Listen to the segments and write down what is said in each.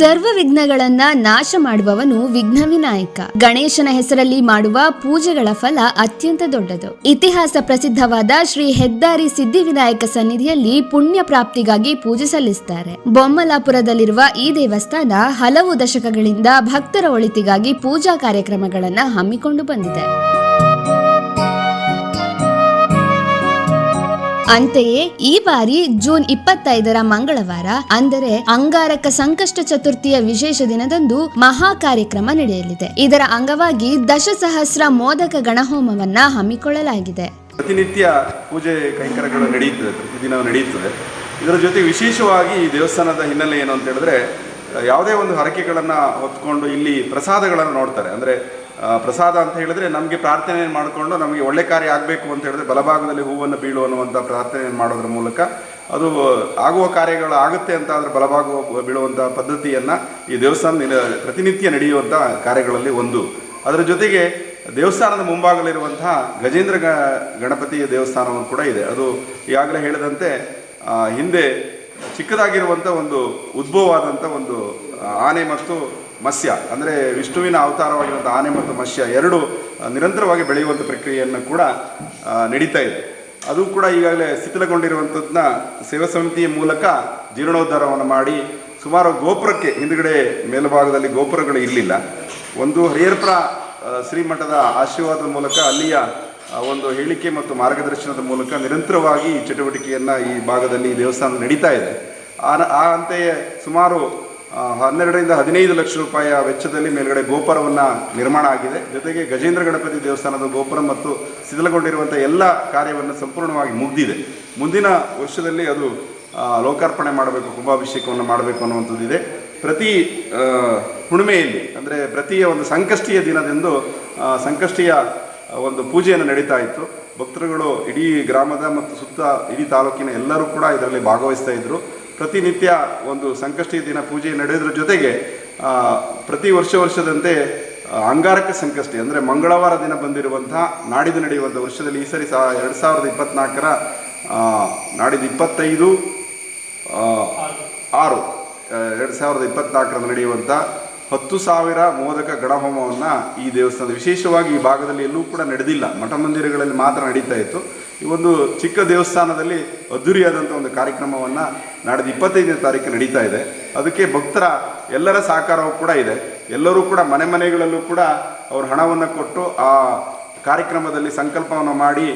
ಸರ್ವ ವಿಘ್ನಗಳನ್ನ ನಾಶ ಮಾಡುವವನು ವಿಘ್ನ ವಿನಾಯಕ. ಗಣೇಶನ ಹೆಸರಲ್ಲಿ ಮಾಡುವ ಪೂಜೆಗಳ ಫಲ ಅತ್ಯಂತ ದೊಡ್ಡದು. ಇತಿಹಾಸ ಪ್ರಸಿದ್ಧವಾದ ಶ್ರೀ ಹೆದ್ದಾರಿ ಸಿದ್ಧಿವಿನಾಯಕ ಸನ್ನಿಧಿಯಲ್ಲಿ ಪುಣ್ಯ ಪ್ರಾಪ್ತಿಗಾಗಿ ಪೂಜೆ ಸಲ್ಲಿಸುತ್ತಾರೆ ಬೊಮ್ಮಲಾಪುರದಲ್ಲಿರುವ ಈ ದೇವಸ್ಥಾನ ಹಲವು ದಶಕಗಳಿಂದ ಭಕ್ತರ ಒಳಿತಿಗಾಗಿ ಪೂಜಾ ಕಾರ್ಯಕ್ರಮಗಳನ್ನು ಹಮ್ಮಿಕೊಂಡು ಬಂದಿದೆ. ಅಂತೆಯೇ ಈ ಬಾರಿ ಜೂನ್ ಇಪ್ಪತ್ತೈದರ ಮಂಗಳವಾರ, ಅಂದರೆ ಅಂಗಾರಕ ಸಂಕಷ್ಟ ಚತುರ್ಥಿಯ ವಿಶೇಷ ದಿನದಂದು ಮಹಾ ಕಾರ್ಯಕ್ರಮ ನಡೆಯಲಿದೆ. ಇದರ ಅಂಗವಾಗಿ ದಶಸಹಸ್ರ ಮೋದಕ ಗಣಹೋಮವನ್ನ ಹಮ್ಮಿಕೊಳ್ಳಲಾಗಿದೆ. ಪ್ರತಿನಿತ್ಯ ಪೂಜೆ ಕೈಂಕರ್ಯಗಳು ನಡೆಯುತ್ತದೆ ಪ್ರತಿದಿನ ನಡೆಯುತ್ತದೆ. ಇದರ ಜೊತೆ ವಿಶೇಷವಾಗಿ ಈ ದೇವಸ್ಥಾನದ ಹಿನ್ನೆಲೆ ಏನು ಅಂತ ಹೇಳಿದ್ರೆ, ಯಾವುದೇ ಒಂದು ಹರಕೆಗಳನ್ನು ಹೊತ್ಕೊಂಡು ಇಲ್ಲಿ ಪ್ರಸಾದಗಳನ್ನು ನೋಡ್ತಾರೆ. ಅಂದರೆ ಪ್ರಸಾದ ಅಂತ ಹೇಳಿದ್ರೆ ನಮಗೆ ಪ್ರಾರ್ಥನೆ ಮಾಡಿಕೊಂಡು ನಮಗೆ ಒಳ್ಳೆ ಕಾರ್ಯ ಆಗಬೇಕು ಅಂತ ಹೇಳಿದ್ರೆ ಬಲಭಾಗದಲ್ಲಿ ಹೂವನ್ನು ಬೀಳು ಅನ್ನುವಂಥ ಪ್ರಾರ್ಥನೆ ಮಾಡೋದ್ರ ಮೂಲಕ ಅದು ಆಗುವ ಕಾರ್ಯಗಳು ಆಗುತ್ತೆ ಅಂತ ಆದರೆ ಬಲಭಾಗ ಬೀಳುವಂಥ ಪದ್ಧತಿಯನ್ನು ಈ ದೇವಸ್ಥಾನ ಪ್ರತಿನಿತ್ಯ ನಡೆಯುವಂಥ ಕಾರ್ಯಗಳಲ್ಲಿ ಒಂದು. ಅದರ ಜೊತೆಗೆ ದೇವಸ್ಥಾನದ ಮುಂಭಾಗಲಿರುವಂತಹ ಗಜೇಂದ್ರ ಗಣಪತಿಯ ದೇವಸ್ಥಾನವನ್ನು ಕೂಡ ಇದೆ. ಅದು ಈಗಾಗಲೇ ಹೇಳಿದಂತೆ ಹಿಂದೆ ಚಿಕ್ಕದಾಗಿರುವಂಥ ಒಂದು ಉದ್ಭವವಾದಂಥ ಒಂದು ಆನೆ ಮತ್ತು ಮತ್ಸ್ಯ ಅಂದರೆ ವಿಷ್ಣುವಿನ ಅವತಾರವಾಗಿರುವಂಥ ಆನೆ ಮತ್ತು ಮತ್ಸ್ಯ ಎರಡು ನಿರಂತರವಾಗಿ ಬೆಳೆಯುವಂಥ ಪ್ರಕ್ರಿಯೆಯನ್ನು ಕೂಡ ನಡೀತಾ ಇದೆ. ಅದು ಕೂಡ ಈಗಾಗಲೇ ಶಿಥಿಲಗೊಂಡಿರುವಂಥದ್ದನ್ನ ಸೇವಾ ಸಮಿತಿಯ ಮೂಲಕ ಜೀರ್ಣೋದ್ಧಾರವನ್ನು ಮಾಡಿ ಸುಮಾರು ಗೋಪುರಕ್ಕೆ ಹಿಂದುಗಡೆ ಮೇಲ್ಭಾಗದಲ್ಲಿ ಗೋಪುರಗಳು ಇರಲಿಲ್ಲ. ಒಂದು ಹರಿಹರಪುರ ಶ್ರೀಮಠದ ಆಶೀರ್ವಾದದ ಮೂಲಕ ಅಲ್ಲಿಯ ಒಂದು ಹೇಳಿಕೆ ಮತ್ತು ಮಾರ್ಗದರ್ಶನದ ಮೂಲಕ ನಿರಂತರವಾಗಿ ಈ ಚಟುವಟಿಕೆಯನ್ನು ಈ ಭಾಗದಲ್ಲಿ ದೇವಸ್ಥಾನ ನಡೀತಾ ಇದೆ. ಆ ಅಂತೆಯೇ ಸುಮಾರು ಹನ್ನೆರಡರಿಂದ ಹದಿನೈದು ಲಕ್ಷ ರೂಪಾಯಿಯ ವೆಚ್ಚದಲ್ಲಿ ಮೇಲ್ಗಡೆ ಗೋಪುರವನ್ನು ನಿರ್ಮಾಣ ಆಗಿದೆ. ಜೊತೆಗೆ ಗಜೇಂದ್ರ ಗಣಪತಿ ದೇವಸ್ಥಾನದ ಗೋಪುರ ಮತ್ತು ಶಿಥಿಲಗೊಂಡಿರುವಂಥ ಎಲ್ಲ ಕಾರ್ಯವನ್ನು ಸಂಪೂರ್ಣವಾಗಿ ಮುಗಿದಿದೆ. ಮುಂದಿನ ವರ್ಷದಲ್ಲಿ ಅದು ಲೋಕಾರ್ಪಣೆ ಮಾಡಬೇಕು, ಕುಂಭಾಭಿಷೇಕವನ್ನು ಮಾಡಬೇಕು ಅನ್ನುವಂಥದ್ದಿದೆ ಪ್ರತಿ ಹುಣ್ಮೆಯಲ್ಲಿ, ಅಂದರೆ ಪ್ರತಿಯ ಒಂದು ಸಂಕಷ್ಟಿಯ ದಿನದಂದು ಸಂಕಷ್ಟಿಯ ಒಂದು ಪೂಜೆಯನ್ನು ನಡೀತಾ ಇತ್ತು. ಭಕ್ತರುಗಳು ಇಡೀ ಗ್ರಾಮದ ಮತ್ತು ಸುತ್ತ ಇಡೀ ತಾಲೂಕಿನ ಎಲ್ಲರೂ ಕೂಡ ಇದರಲ್ಲಿ ಭಾಗವಹಿಸ್ತಾ ಇದ್ದರು ಪ್ರತಿನಿತ್ಯ ಒಂದು ಸಂಕಷ್ಟಿ ದಿನ ಪೂಜೆ ನಡೆಯೋದ್ರ ಜೊತೆಗೆ ಪ್ರತಿ ವರ್ಷ ವರ್ಷದಂತೆ ಅಂಗಾರಕ ಸಂಕಷ್ಟಿ ಅಂದರೆ ಮಂಗಳವಾರ ದಿನ ಬಂದಿರುವಂಥ ನಾಡಿದ್ದು ನಡೆಯುವಂಥ ವರ್ಷದಲ್ಲಿ ಈ ಸರಿ ಸಾ ಎರಡು ಸಾವಿರದ ಇಪ್ಪತ್ತ್ನಾಲ್ಕರ ನಾಡಿದ್ದು ಇಪ್ಪತ್ತೈದು ಆರು ಎರಡು ಸಾವಿರದ ಇಪ್ಪತ್ನಾಲ್ಕರಂದು ನಡೆಯುವಂಥ ಹತ್ತು ಸಾವಿರ ಮೋದಕ ಗಣಹೋಮವನ್ನು ಈ ದೇವಸ್ಥಾನದ ವಿಶೇಷವಾಗಿ ಈ ಭಾಗದಲ್ಲಿ ಎಲ್ಲೂ ಕೂಡ ನಡೆದಿಲ್ಲ. ಮಠ ಮಂದಿರಗಳಲ್ಲಿ ಮಾತ್ರ ನಡೀತಾ ಇತ್ತು. ಈ ಒಂದು ಚಿಕ್ಕ ದೇವಸ್ಥಾನದಲ್ಲಿ ಅದ್ಧೂರಿಯಾದಂಥ ಒಂದು ಕಾರ್ಯಕ್ರಮವನ್ನು ನಾಡಿದ ಇಪ್ಪತ್ತೈದನೇ ತಾರೀಕು ನಡೀತಾ ಇದೆ. ಅದಕ್ಕೆ ಭಕ್ತರ ಎಲ್ಲರ ಸಹಕಾರವೂ ಕೂಡ ಇದೆ. ಎಲ್ಲರೂ ಕೂಡ ಮನೆ ಮನೆಗಳಲ್ಲೂ ಕೂಡ ಅವರು ಹಣವನ್ನು ಕೊಟ್ಟು ಆ ಕಾರ್ಯಕ್ರಮದಲ್ಲಿ ಸಂಕಲ್ಪವನ್ನು ಮಾಡಿ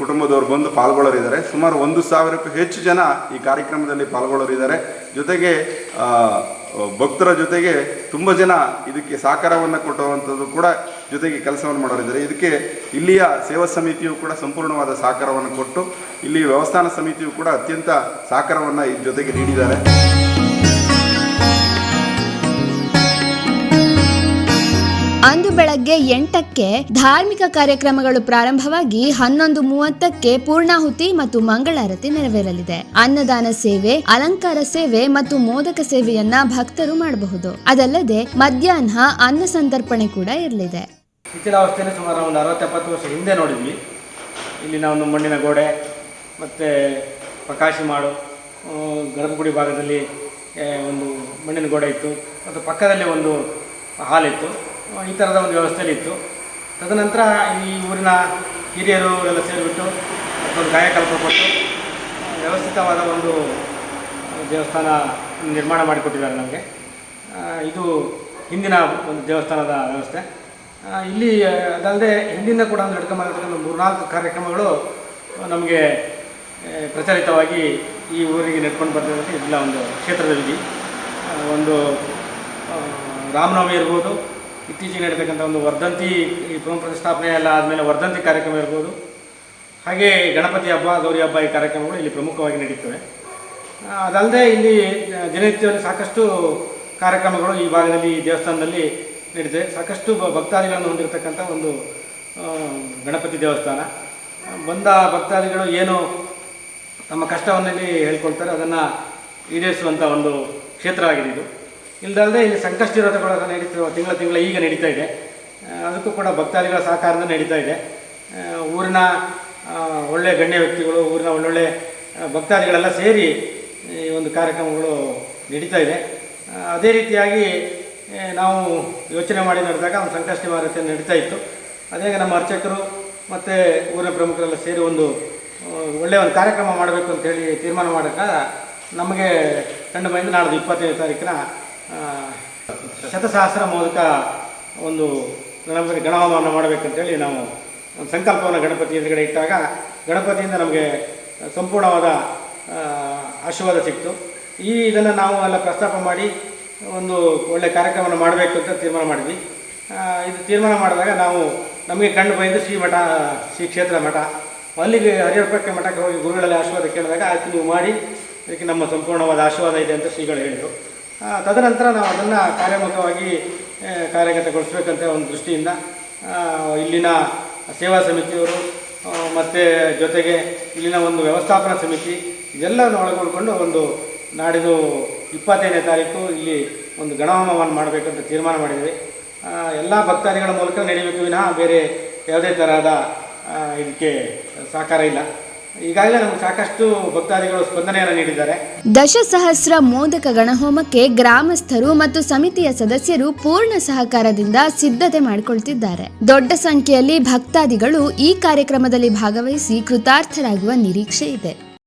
ಕುಟುಂಬದವರು ಬಂದು ಪಾಲ್ಗೊಳ್ಳೋರಿದ್ದಾರೆ. ಸುಮಾರು ಒಂದು ಸಾವಿರಕ್ಕೂ ಹೆಚ್ಚು ಜನ ಈ ಕಾರ್ಯಕ್ರಮದಲ್ಲಿ ಪಾಲ್ಗೊಳ್ಳೋರಿದ್ದಾರೆ. ಜೊತೆಗೆ ಭಕ್ತರ ಜೊತೆಗೆ ತುಂಬ ಜನ ಇದಕ್ಕೆ ಸಹಕಾರವನ್ನು ಕೊಟ್ಟುವಂಥದ್ದು ಕೂಡ ಜೊತೆಗೆ ಕೆಲಸವನ್ನು ಮಾಡೋರಿದ್ದಾರೆ ಇದಕ್ಕೆ ಇಲ್ಲಿಯ ಸೇವಾ ಸಮಿತಿಯು ಕೂಡ ಸಂಪೂರ್ಣವಾದ ಸಹಕಾರವನ್ನು ಕೊಟ್ಟು, ಇಲ್ಲಿ ವ್ಯವಸ್ಥಾನ ಸಮಿತಿಯು ಕೂಡ ಅತ್ಯಂತ ಸಹಕಾರವನ್ನು ಈ ಜೊತೆಗೆ ನೀಡಿದ್ದಾರೆ. ಅಂದು ಬೆಳಗ್ಗೆ ಎಂಟಕ್ಕೆ ಧಾರ್ಮಿಕ ಕಾರ್ಯಕ್ರಮಗಳು ಪ್ರಾರಂಭವಾಗಿ ಹನ್ನೊಂದು ಮೂವತ್ತಕ್ಕೆ ಪೂರ್ಣಾಹುತಿ ಮತ್ತು ಮಂಗಳಾರತಿ ನೆರವೇರಲಿದೆ. ಅನ್ನದಾನ ಸೇವೆ ಅಲಂಕಾರ ಸೇವೆ ಮತ್ತು ಮೋದಕ ಸೇವೆಯನ್ನ ಭಕ್ತರು ಮಾಡಬಹುದು. ಅದಲ್ಲದೆ ಮಧ್ಯಾಹ್ನ ಅನ್ನ ಸಂತರ್ಪಣೆ ಕೂಡ ಇರಲಿದೆ. ಶಿಥಿಲಾವಸ್ಥೆಯಲ್ಲಿ ಸುಮಾರು ಒಂದು ಅರವತ್ತೆಪ್ಪತ್ತು ವರ್ಷ ಹಿಂದೆ ನೋಡಿದ್ವಿ. ಇಲ್ಲಿ ನಾವು ಮಣ್ಣಿನ ಗೋಡೆ ಮತ್ತು ಪ್ರಕಾಶಿ ಮಾಡು ಗರ್ಭಗುಡಿ ಭಾಗದಲ್ಲಿ ಒಂದು ಮಣ್ಣಿನ ಗೋಡೆ ಇತ್ತು. ಮತ್ತು ಪಕ್ಕದಲ್ಲಿ ಒಂದು ಹಾಲ್ ಇತ್ತು. ಆ, ಈ ಥರದ ಒಂದು ವ್ಯವಸ್ಥೆಯಲ್ಲಿ ಇತ್ತು. ತದನಂತರ ಈ ಊರಿನ ಹಿರಿಯರು ಎಲ್ಲ ಸೇರಿಬಿಟ್ಟು ಒಂದು ಕಾಯಕಲ್ಪ ಕೊಟ್ಟು ವ್ಯವಸ್ಥಿತವಾದ ಒಂದು ದೇವಸ್ಥಾನ ನಿರ್ಮಾಣ ಮಾಡಿಕೊಟ್ಟಿದ್ದಾರೆ ನಮಗೆ. ಇದು ಹಿಂದಿನ ಒಂದು ದೇವಸ್ಥಾನದ ವ್ಯವಸ್ಥೆ. ಇಲ್ಲಿ ಅದಲ್ಲದೆ ಹಿಂದಿನ ಕೂಡ ಒಂದು ನಡ್ಕೊಂಬಂದಿರ್ತಕ್ಕಂಥ ಮೂರ್ನಾಲ್ಕು ಕಾರ್ಯಕ್ರಮಗಳು ನಮಗೆ ಪ್ರಚಲಿತವಾಗಿ ಈ ಊರಿಗೆ ನಡ್ಕೊಂಡು ಬರ್ತಿರೋದಕ್ಕೆ ಇಲ್ಲ ಒಂದು ಕ್ಷೇತ್ರದಲ್ಲಿ ಒಂದು ರಾಮನವಮಿ ಇರ್ಬೋದು ಇತ್ತೀಚೆಗೆ ನಡೀತಕ್ಕಂಥ ಒಂದು ವರ್ಧಂತಿ, ಈ ಪುನಃ ಪ್ರತಿಷ್ಠಾಪನೆ ಎಲ್ಲ ಆದಮೇಲೆ ವರ್ಧಂತಿ ಕಾರ್ಯಕ್ರಮ ಇರ್ಬೋದು. ಹಾಗೆ ಗಣಪತಿ ಹಬ್ಬ, ಗೌರಿ ಹಬ್ಬ ಈ ಕಾರ್ಯಕ್ರಮಗಳು ಇಲ್ಲಿ ಪ್ರಮುಖವಾಗಿ ನಡೀತವೆ. ಅದಲ್ಲದೆ ಇಲ್ಲಿ ದಿನನಿತ್ಯದಲ್ಲಿ ಸಾಕಷ್ಟು ಕಾರ್ಯಕ್ರಮಗಳು ಈ ಭಾಗದಲ್ಲಿ, ಈ ದೇವಸ್ಥಾನದಲ್ಲಿ ನಡೀತದೆ ಸಾಕಷ್ಟು ಭಕ್ತಾದಿಗಳನ್ನು ಹೊಂದಿರತಕ್ಕಂಥ ಒಂದು ಗಣಪತಿ ದೇವಸ್ಥಾನ. ಬಂದ ಭಕ್ತಾದಿಗಳು ಏನು ತಮ್ಮ ಕಷ್ಟವನ್ನಲ್ಲಿ ಹೇಳ್ಕೊಳ್ತಾರೆ, ಅದನ್ನು ಈಡೇರಿಸುವಂಥ ಒಂದು ಕ್ಷೇತ್ರ ಆಗಿದೆ ಇದು. ಇಲ್ದಲ್ಲದೆ ಇಲ್ಲಿ ಸಂಕಷ್ಟಿ ವ್ರತಗಳು ನಡೀತಿರುವ ತಿಂಗಳ ತಿಂಗಳ ಈಗ ನಡೀತಾ ಇದೆ. ಅದಕ್ಕೂ ಕೂಡ ಭಕ್ತಾದಿಗಳ ಸಹಕಾರದಿಂದ ನಡೀತಾ ಇದೆ. ಊರಿನ ಒಳ್ಳೆ ಗಣ್ಯ ವ್ಯಕ್ತಿಗಳು, ಊರಿನ ಒಳ್ಳೊಳ್ಳೆ ಭಕ್ತಾದಿಗಳೆಲ್ಲ ಸೇರಿ ಈ ಒಂದು ಕಾರ್ಯಕ್ರಮಗಳು ನಡೀತಾ ಇದೆ. ಅದೇ ರೀತಿಯಾಗಿ ನಾವು ಯೋಚನೆ ಮಾಡಿ ನಡೆದಾಗ ಒಂದು ಸಂಕಷ್ಟ ನಿವಾರತೆ ನಡೀತಾ ಇತ್ತು. ಅದೇ ನಮ್ಮ ಅರ್ಚಕರು ಮತ್ತು ಊರಿನ ಪ್ರಮುಖರೆಲ್ಲ ಸೇರಿ ಒಂದು ಒಳ್ಳೆಯ ಒಂದು ಕಾರ್ಯಕ್ರಮ ಮಾಡಬೇಕು ಅಂತ ಹೇಳಿ ತೀರ್ಮಾನ ಮಾಡಿದಾಗ ನಮಗೆ ಕಂಡು ಬಂದು ನಾಡ್ದು ಇಪ್ಪತ್ತೈದು ತಾರೀಕಿನ ಶತಸಹಸ್ರ ಮೂಲಕ ಒಂದು ಗಣಪತಿ ಗಣಹೋಮವನ್ನು ಮಾಡಬೇಕಂತೇಳಿ ನಾವು ಸಂಕಲ್ಪವನ್ನು ಗಣಪತಿ ಎದುರುಗಡೆ ಇಟ್ಟಾಗ ಗಣಪತಿಯಿಂದ ನಮಗೆ ಸಂಪೂರ್ಣವಾದ ಆಶೀರ್ವಾದ ಸಿಕ್ತು. ಈ ಇದನ್ನು ನಾವು ಎಲ್ಲ ಪ್ರಸ್ತಾಪ ಮಾಡಿ ಒಂದು ಒಳ್ಳೆಯ ಕಾರ್ಯಕ್ರಮವನ್ನು ಮಾಡಬೇಕು ಅಂತ ತೀರ್ಮಾನ ಮಾಡಿದ್ವಿ. ಇದು ತೀರ್ಮಾನ ಮಾಡಿದಾಗ ನಾವು ನಮಗೆ ಕಂಡು ಬಂದು ಶ್ರೀ ಮಠ, ಶ್ರೀ ಕ್ಷೇತ್ರ ಮಠ, ಅಲ್ಲಿಗೆ ಹರಿಹರಪಕ್ಕೆ ಮಠಕ್ಕೆ ಹೋಗಿ ಗುರುಗಳಲ್ಲಿ ಆಶೀರ್ವಾದ ಕೇಳಿದಾಗ ಆಯ್ತು, ನೀವು ಮಾಡಿ, ಇದಕ್ಕೆ ನಮ್ಮ ಸಂಪೂರ್ಣವಾದ ಆಶೀರ್ವಾದ ಇದೆ ಅಂತ ಶ್ರೀಗಳು ಹೇಳಿದರು. ತದನಂತರ ನಾವು ಅದನ್ನು ಕಾರ್ಯಮುಖವಾಗಿ ಕಾರ್ಯಗತಗೊಳಿಸಬೇಕಂತ ಒಂದು ದೃಷ್ಟಿಯಿಂದ ಇಲ್ಲಿನ ಸೇವಾ ಸಮಿತಿಯವರು ಮತ್ತು ಜೊತೆಗೆ ಇಲ್ಲಿನ ಒಂದು ವ್ಯವಸ್ಥಾಪನಾ ಸಮಿತಿ, ಇದೆಲ್ಲವನ್ನು ಒಳಗೊಂಡ್ಕೊಂಡು ಒಂದು ನಾಡಿದ್ದು ಇಪ್ಪತ್ತೈದನೇ ತಾರೀಕು ಇಲ್ಲಿ ಒಂದು ಗಣಹೋಮವನ್ನು ಮಾಡಬೇಕಂತ ತೀರ್ಮಾನ ಮಾಡಿದ್ವಿ ಎಲ್ಲ ಭಕ್ತಾದಿಗಳ ಮೂಲಕ ನಡೀಬೇಕು ವಿನಃ ಬೇರೆ ಯಾವುದೇ ಥರದ ಇದಕ್ಕೆ ಸಹಕಾರ ಇಲ್ಲ. ಈಗಾಗಲೇ ನಮ್ಗೆ ಸಾಕಷ್ಟು ಭಕ್ತಾದಿಗಳು ಸ್ಪಂದನೆಯನ್ನು ನೀಡಿದ್ದಾರೆ. ದಶಸಹಸ್ರ ಮೋದಕ ಗಣಹೋಮಕ್ಕೆ ಗ್ರಾಮಸ್ಥರು ಮತ್ತು ಸಮಿತಿಯ ಸದಸ್ಯರು ಪೂರ್ಣ ಸಹಕಾರದಿಂದ ಸಿದ್ಧತೆ ಮಾಡಿಕೊಳ್ತಿದ್ದಾರೆ. ದೊಡ್ಡ ಸಂಖ್ಯೆಯಲ್ಲಿ ಭಕ್ತಾದಿಗಳು ಈ ಕಾರ್ಯಕ್ರಮದಲ್ಲಿ ಭಾಗವಹಿಸಿ ಕೃತಾರ್ಥರಾಗುವ ನಿರೀಕ್ಷೆ ಇದೆ.